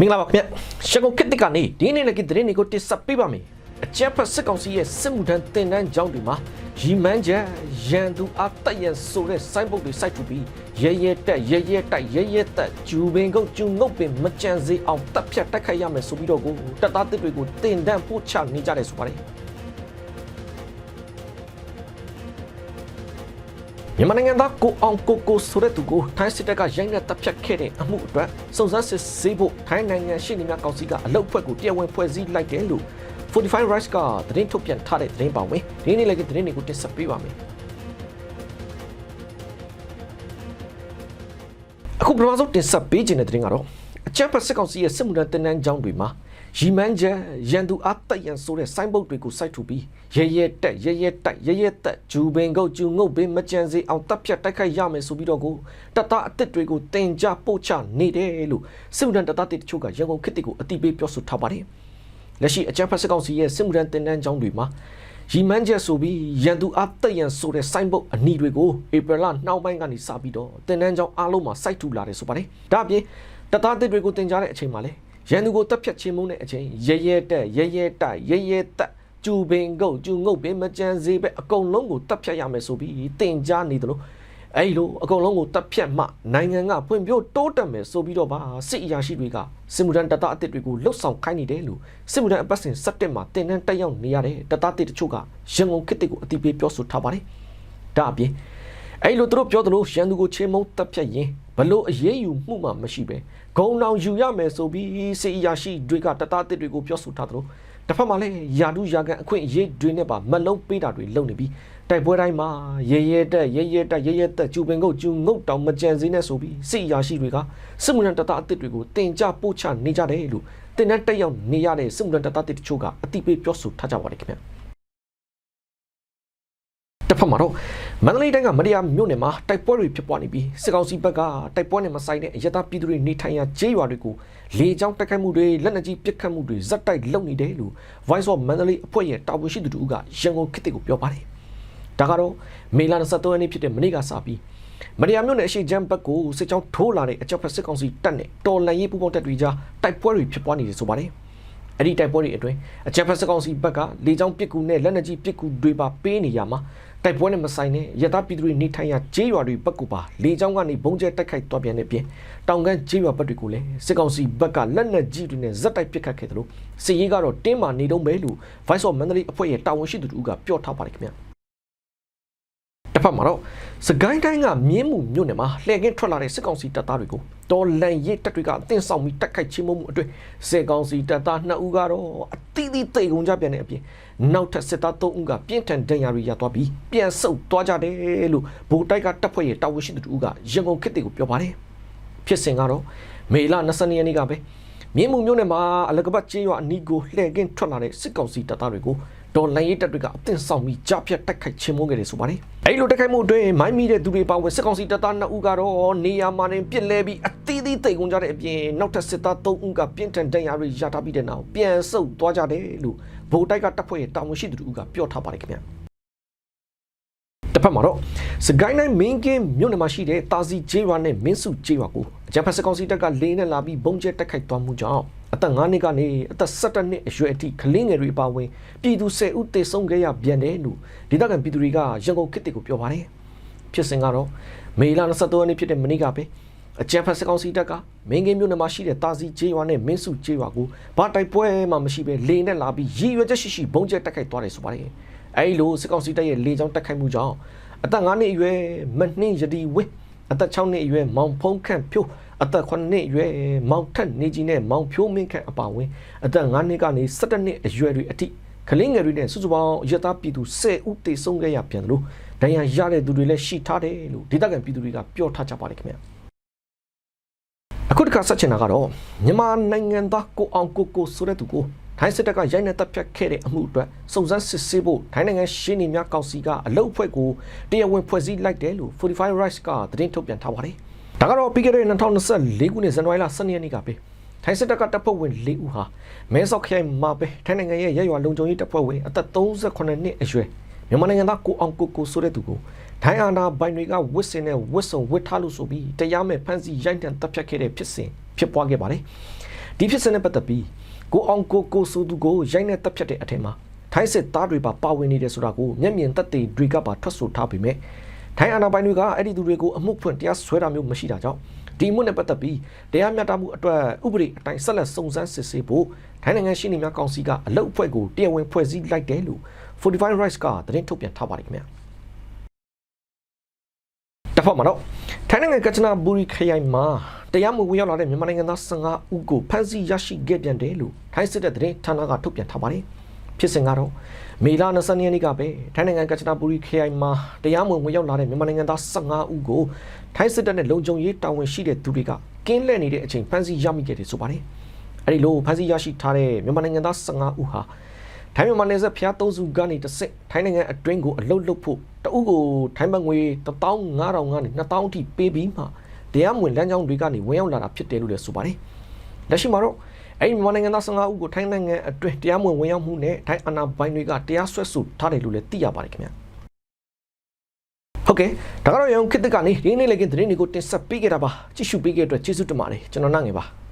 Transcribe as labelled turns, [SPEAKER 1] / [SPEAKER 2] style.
[SPEAKER 1] မင်္ဂလာပါခင်ဗျရှကုတ်ခစ်တစ်ကနေဒီနေ့လည်းကသတင်းတွေကိုတင်ဆက်ပေးပါမယ်အကြက်ဖက်စစ်ကောင်စီရဲ့စစ်မှုထမ်းတင်တန်းကြောင်းတွေမှာရီမန်းချက်ရန်သူအတရန်ဆိုတဲ့စိုင်းပုတ်တွေစိုက်ထူပြီးရဲရဲတက်ရဲရဲတိုက်ရဲရဲတက်ဂျူပင်ကုတ်ဂျူငုတ်ပင်မကြံစေအောင်တပ်ဖြတ်တိုက်ခိုက်ရမယ်ဆိုပြီးတော့ကိုတပ်သားတစ်တွေကိုတင်တန်းပို့ချနေကြတယ်ဆိုပါတယ် မြန်မာနိုင်ငံသားကိုအောင်ကိုကိုဆိုတဲ့သူကိုထိုင်းစစ်တပ်ကရိုက်နှက်တပ်ဖြတ်ခဲ့တဲ့အမှုအတွက်စုံစမ်းစစ်ဆေးဖို့ထိုင်းနိုင်ငံရှေ့နေများကောင်စီကအလုတ်ဖွဲ့ကိုတရားဝင်ဖွဲ့စည်းလိုက်တယ်လို့45 rights ကသတင်းထုတ်ပြန်ထားတဲ့သတင်းပါဝင်ဒီနေ့လည်းကသတင်းတွေကိုတင်ဆက်ပေးပါမယ်အခုပထမဆုံးတင်ဆက်ပေးခြင်းတဲ့သတင်းကတော့အချမ်းဖတ်စစ်ကောင်စီရဲ့စစ်မှုထမ်းတင်နန်းကြောင်းတွေမှာ ရီမန်းချက်ရန်သူအသက်ရန်ဆိုတဲ့စိုင်းပုတ်တွေကိုစိုက်ထူပြီးရဲရဲတက်ရဲရဲတိုက်ရဲရဲတက်ဂျူပင်ကုတ်ဂျူငုတ်ပင်မကြံစေအောင်တပ်ဖြတ်တိုက်ခိုက်ရမယ်ဆိုပြီးတော့ကိုတပ်သားအစ်စ်တွေကိုတင်ကြပို့ချနေတယ်လို့စစ်မှုထမ်းတပ်သားတွေတချို့ကရန်ကုန်ခေတ်တွေကိုအတိပေးပြောဆိုထားပါတယ်လက်ရှိအကြမ်းဖက်စစ်ကောင်စီရဲ့စစ်မှုထမ်းတင်နန်းကြောင်းတွေမှာရီမန်းချက်ဆိုပြီးရန်သူအသက်ရန်ဆိုတဲ့စိုင်းပုတ်အနီတွေကိုဧပြီလနှောင်းပိုင်းကနေစပြီးတော့တင်နန်းကြောင်းအားလုံးမှာစိုက်ထူလာတယ်ဆိုပါတယ်ဒါအပြင်တပ်သားတစ်တွေကိုတင်ကြတဲ့အချိန်မှာလဲ ရန်သူကိုတပ်ဖြတ်ချင်းမုန်းတဲ့အချိန်ရဲရဲတက်ရဲရဲတိုက်ရဲရဲတက်ကျူပင်ကုတ်ကျူငုတ်ပင်မကြံစေပဲအကုန်လုံးကိုတပ်ဖြတ်ရမယ်ဆိုပြီးတင်ကြနေတယ်လို့အဲ့လိုအကုန်လုံးကိုတပ်ဖြတ်မှနိုင်ငံကဖွံ့ဖြိုးတိုးတက်မယ်ဆိုပြီးတော့ပါစစ်အရာရှိတွေကစစ်မှုထမ်းတပ်သားအသစ်တွေကိုလှုပ်ဆောင်ခိုင်းနေတယ်လို့စစ်မှုထမ်းအပတ်စဉ်17မှာတင်တန်းတက်ရောက်နေရတဲ့တပ်သားအသစ်တချို့ကရန်ကုန်ခေတ်တွေကိုအတိပေးပြောဆိုထားပါတယ်ဒါအပြင်အဲ့လိုသူတို့ပြောသလိုရန်သူကိုချင်းမုံတပ်ဖြတ်ရင် ဘလို့အရေးယူမှုမှမရှိပဲဂုံနောင်ယူရမယ်ဆိုပြီးစစ်အရာရှိတွေကတပ်သားအသစ်တွေကိုပြောဆိုထားသလိုတစ်ဖက်မှာလည်းယာဒူယာကန်အခွင့်အရေးတွေနဲ့ပါမလုံးပေးတာတွေလုပ်နေပြီးတိုက်ပွဲတိုင်းမှာရဲရဲတက်ရဲရဲတက်ရဲရဲတက်ကျူပင်ကုတ်ကျူငုတ်တောင်မကြံစည်းနဲ့ဆိုပြီးစစ်အရာရှိတွေကစစ်မှုထမ်းတပ်သားအသစ်တွေကိုတင်ကြပို့ချနေကြတယ်လို့တင်တဲ့တက်ရောက်နေရတဲ့စစ်မှုထမ်းတပ်သားတချို့ကအတိပေးပြောဆိုထားကြပါတယ်ခင်ဗျာတစ်ဖက်မှာတော့ မန္တလေးတိုင်းကမရယာမြို့နယ်မှာတိုက်ပွဲတွေဖြစ်ပွားနေပြီးစစ်ကောင်စီဘက်ကတိုက်ပွဲနဲ့မဆိုင်တဲ့အရတားပြည်သူတွေနေထိုင်ရာကျေးရွာတွေကိုလေကြောင်းတိုက်ခိုက်မှုတွေလက်နက်ကြီးပစ်ခတ်မှုတွေဇက်တိုက်လုပ်နေတယ်လို့ Voice of Mandalay အဖွဲ့ရဲ့တာဝန်ရှိသူတို့ကရန်ကုန်ခေတ်ကိုပြောပါတယ်။ဒါကတော့မေလ23ရက်နေ့ဖြစ်တဲ့မနေ့ကစပြီးမရယာမြို့နယ်အရှိချမ်းဘက်ကိုစစ်ကြောင်းထိုးလာတဲ့အကြမ်းဖက်စစ်ကောင်စီတပ်နဲ့တော်လန်ရေးပူးပေါင်းတပ်တွေကြားတိုက်ပွဲတွေဖြစ်ပွားနေတယ်ဆိုပါတယ်။အဲ့ဒီတိုက်ပွဲတွေအတွင်းအကြမ်းဖက်စစ်ကောင်စီဘက်ကလေကြောင်းပစ်ကူနဲ့လက်နက်ကြီးပစ်ကူတွေပါပေးနေရမှာ တိုက်ပွဲနဲ့မဆိုင်တဲ့ရသပြည်သူတွေနေထိုင်ရာကျေးရွာတွေဘက်ကပါလေကြောင်းကနေဘုံကျဲတိုက်ခိုက်သွားပြန်တဲ့ပြင်တောင်ကမ်းကျေးရွာဘက်တွေကိုလည်းစစ်ကောင်စီဘက်ကလက်နက်ကြီးတွေနဲ့ဇက်တိုက်ပစ်ခတ်ခဲ့တယ်လို့စစ်ရေးကတော့တင်းမာနေတော့ပဲလို့ Vice of Mandalay အဖွဲ့ရဲ့တာဝန်ရှိသူတို့ကပြောထားပါတယ်ခင်ဗျာ တစ်ဖက်မှာတော့စကိုင်းတိုင်းကမြင်းမှုမြို့နယ်မှာလှည့်ကင်းထွက်လာတဲ့စစ်ကောင်စီတပ်သားတွေကိုတော်လန်ရေးတပ်တွေကအသင်းဆောင်ပြီးတိုက်ခိုက်ချင်းမှုအတွင်းစစ်ကောင်စီတပ်သား2ဦးကတော့အတိအသီးသိကုန်ကြပြန်တဲ့အပြင်နောက်ထပ်စစ်သား3ဦးကပြင်းထန်ဒဏ်ရာတွေရသွားပြီးပြန်ဆုတ်သွားကြတယ်လို့ဗိုလ်တိုက်ကတပ်ဖွဲ့ရဲ့တာဝန်ရှိသူတို့ကရန်ကုန်ခေတ်တွေကိုပြောပါတယ်ဖြစ်စဉ်ကတော့မေလ22ရက်နေ့ကပဲ မြင်းမှုမြို့နယ်မှာအလကပတ်ကျေးရွာအနီးကိုလှည့်ကင်းထွက်လာတဲ့စစ်ကောင်စီတပ်သားတွေကိုဒေါ်လိုင်းရေးတပ်တွေကအသင့်ဆောင်ပြီးကြားဖြတ်တိုက်ခိုက်ချင်းမုန်းခဲ့တယ်ဆိုပါတယ်။အဲဒီလိုတိုက်ခိုက်မှုအတွင်းမိုင်းမိတဲ့သူတွေပါဝင်စစ်ကောင်စီတပ်သား2ဦးကတော့နေရာမှာတင်ပြစ်လဲပြီးအသီးသီးတိတ်ကုန်ကြတဲ့အပြင်နောက်ထပ်စစ်သား3ဦးကပြင်းထန်ဒဏ်ရာတွေရထားပြီးတဲ့နောက်ပြန်ဆုတ်သွားကြတယ်လို့ဗိုလ်တိုက်ကတပ်ဖွဲ့ရဲ့တာဝန်ရှိသူတို့ကပြောထားပါတယ်ခင်ဗျာ။ တစ်ဖက်မှာတော့စကိုင်းတိုင်းမင်းကင်းမြို့နယ်မှာရှိတဲ့တာစီကျေးရွာနဲ့မင်းစုကျေးရွာကိုအကြံဖက်စကောင်စီတပ်ကလေးနဲ့လာပြီးဘုံကျဲတက်ခိုက်သွားမှုကြောင့်အသက်9နှစ်ကနေအသက်17နှစ်အရွယ်အထိကလေးငယ်တွေပါဝင်ပြည်သူ10ဦးသေဆုံးခဲ့ရပြန်တယ်လို့ဒေသခံပြည်သူတွေကရန်ကုန်ခေတ်တွေကိုပြောပါတယ်ဖြစ်စဉ်ကတော့မေလ22ရက်နေ့ဖြစ်တဲ့မနေ့ကပဲအကြံဖက်စကောင်စီတပ်ကမင်းကင်းမြို့နယ်မှာရှိတဲ့တာစီကျေးရွာနဲ့မင်းစုကျေးရွာကိုဘာတိုက်ပွဲမှမရှိပဲလေနဲ့လာပြီးရည်ရွယ်ချက်ရှိရှိဘုံကျဲတက်ခိုက်သွားတယ်ဆိုပါတယ် အဲဒီလိုစစ်ကောင်စီတပ်ရဲ့လေကြောင်းတက်ခိုက်မှုကြောင့်အသက်9နှစ်အရွယ်မနှင်းရတီဝင်းအသက်6နှစ်အရွယ်မောင်ဖုံးခန့်ဖြိုးအသက်9နှစ်အရွယ်မောင်ထက်နေကြီးနဲ့မောင်ဖြိုးမင်းခန့်အပါဝင်အသက်9နှစ်ကနေ17နှစ်အရွယ်တွေအထိကလင်းငယ်တွေနဲ့စုစုပေါင်းရသပြည်သူ10ဦးတေဆုံးခဲ့ရပြန်တယ်လို့ဒဏ်ရာရတဲ့သူတွေလည်းရှိထားတယ်လို့ဒေသခံပြည်သူတွေကပြောထားကြပါတယ်ခင်ဗျာအခုတစ်ခါဆက်ချင်တာကတော့မြန်မာနိုင်ငံသားကိုအောင်ကိုကိုဆိုတဲ့သူကို ထိုင်းစစ်တပ်ကရိုက်နှက်တပ်ဖြတ်ခဲ့တဲ့အမှုအတွက်စုံစမ်းစစ်ဆေးဖို့ထိုင်းနိုင်ငံရှင်းနေများကောင်စီကအလုတ်အဖွဲ့ကိုတရားဝင်ဖွဲ့စည်းလိုက်တယ်လို့45 rights ကသတင်းထုတ်ပြန်ထားပါတယ်။ဒါကတော့ပြီးခဲ့တဲ့2024ခုနှစ်ဇန်နဝါရီလ12ရက်နေ့ကပဲထိုင်းစစ်တပ်ကတပ်ဖွဲ့ဝင်၄ဦးဟာမဲဆော့ခရိုင်မှာပဲထိုင်းနိုင်ငံရဲ့ရရွာလုံခြုံရေးတပ်ဖွဲ့ဝင်အသက်38နှစ်အရွယ်မြန်မာနိုင်ငံသားကိုအောင်ကိုကိုဆိုတဲ့သူကိုထိုင်းအာဏာပိုင်တွေကဝစ်စင်နဲ့ဝစ်စုံဝစ်ထားလို့ဆိုပြီးတရားမဲ့ဖမ်းဆီးရိုက်နှက်တပ်ဖြတ်ခဲ့တဲ့ဖြစ်စဉ်ဖြစ်ပွားခဲ့ပါတယ်။ဒီဖြစ်စဉ်နဲ့ပတ်သက်ပြီး ကိုအောင်ကိုကိုဆိုသူကိုရိုက်နှက်တပ်ဖြတ်တဲ့အထက်မှာထိုင်းစစ်သားတွေပါပါဝင်နေတယ်ဆိုတာကိုမျက်မြင်သက်သေတွေကပါထွက်ဆိုထားပေမဲ့ထိုင်းအာဏာပိုင်တွေကအဲ့ဒီသူတွေကိုအမှုဖွင့်တရားစွဲတာမျိုးမရှိတာကြောင့်ဒီအမှုနဲ့ပတ်သက်ပြီးတရားမျှတမှုအတွက်ဥပဒေအတိုင်းဆက်လက်စုံစမ်းစစ်ဆေးဖို့ထိုင်းနိုင်ငံရှိနေများကောင်စီကအလုပ်အဖွဲ့ကိုတရားဝင်ဖွဲ့စည်းလိုက်တယ်လို့45 rights ကသတင်းထုတ်ပြန်ထားပါတယ်ခင်ဗျာတစ်ဖက်မှာတော့ထိုင်းနိုင်ငံကချနာဘူရီခရိုင်မှာ တရားမဝင်ရောက်လာတဲ့မြန်မာနိုင်ငံသား15ဦးကိုဖမ်းဆီးရရှိခဲ့ပြန်တယ်လို့ထိုင်းစစ်တပ်သတင်းဌာနကထုတ်ပြန်ထားပါတယ်ဖြစ်စဉ်ကတော့မေလ22ရက်နေ့ကပဲထိုင်းနိုင်ငံကချနာဘူရီခရိုင်မှာတရားမဝင်ဝင်ရောက်လာတဲ့မြန်မာနိုင်ငံသား15ဦးကိုထိုင်းစစ်တပ်နဲ့လုံခြုံရေးတာဝန်ရှိတဲ့သူတွေကကင်းလှည့်နေတဲ့အချိန်ဖမ်းဆီးရမိခဲ့တယ်ဆိုပါတယ်အဲဒီလိုဖမ်းဆီးရရှိထားတဲ့မြန်မာနိုင်ငံသား15ဦးဟာထိုင်းမြန်မာနယ်စပ်ဖျားသုံးစုကနေတစ်စစ်ထိုင်းနိုင်ငံအတွင်းကိုအလုတ်လုတ်ဖို့တအုပ်ကိုထိုင်းဘတ်ငွေ15000ကနေ2000အထိပေးပြီးမှ တရားမဝင်လမ်းကြောင်းတွေကနေဝင်ရောက်လာတာဖြစ်တယ်လို့လည်းဆိုပါတယ်။လက်ရှိမှာတော့အဲ့ဒီမြန်မာနိုင်ငံသား15ဦးကိုထိုင်းနိုင်ငံအတွင်းတရားမဝင်ဝင်ရောက်မှုနဲ့ထိုင်းအာဏာပိုင်တွေကတရားစွဲဆိုထားတယ်လို့လည်းသိရပါတယ်ခင်ဗျာ။ဟုတ်ကဲ့ဒါကတော့ရုံခစ်တက်ကနေဒီနေ့လည်းကသတင်းတွေကိုတင်ဆက်ပေးခဲ့တာပါကြည့်ရှုပေးခဲ့တဲ့အတွက်ကျေးဇူးတင်ပါတယ်ကျွန်တော်နိုင်ငယ်ပါ။